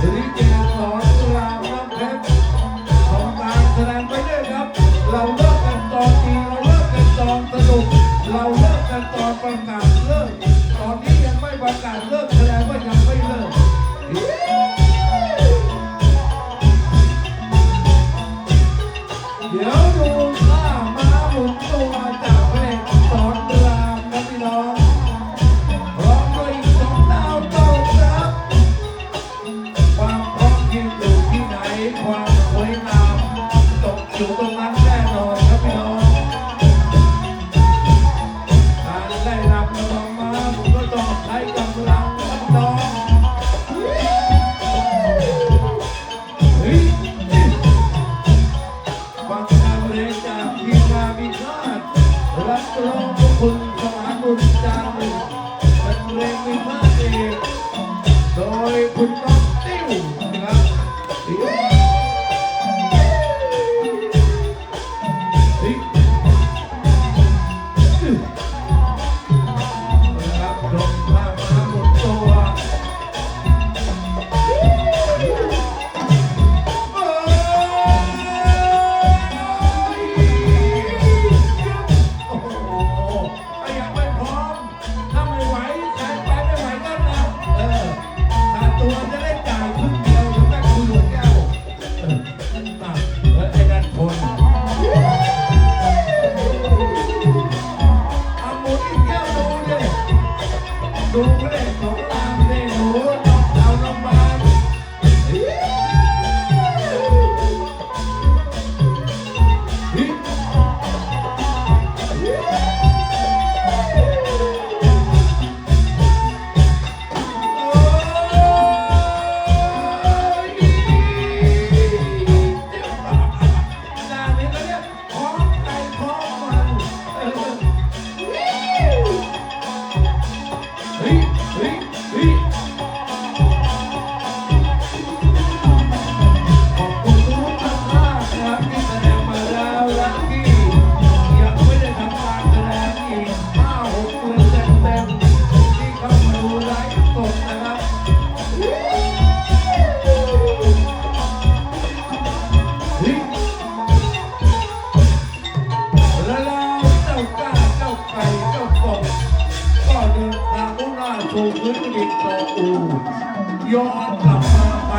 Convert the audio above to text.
ถึงจะสอนตุลาครัเพชรของการแสดงไปเรื่อยครับ เราเลิกกันตอนทีเราเลิกกันตอนสนุก เราเลิกกันตอนประกาศเลิก ตอนนี้ยังไม่ประกาศเลิกแสดงว่ายังไม่เลิกเดี๋ยวดู Goodbye. ถูกพื้นดินต่ออูยกกลับมาไป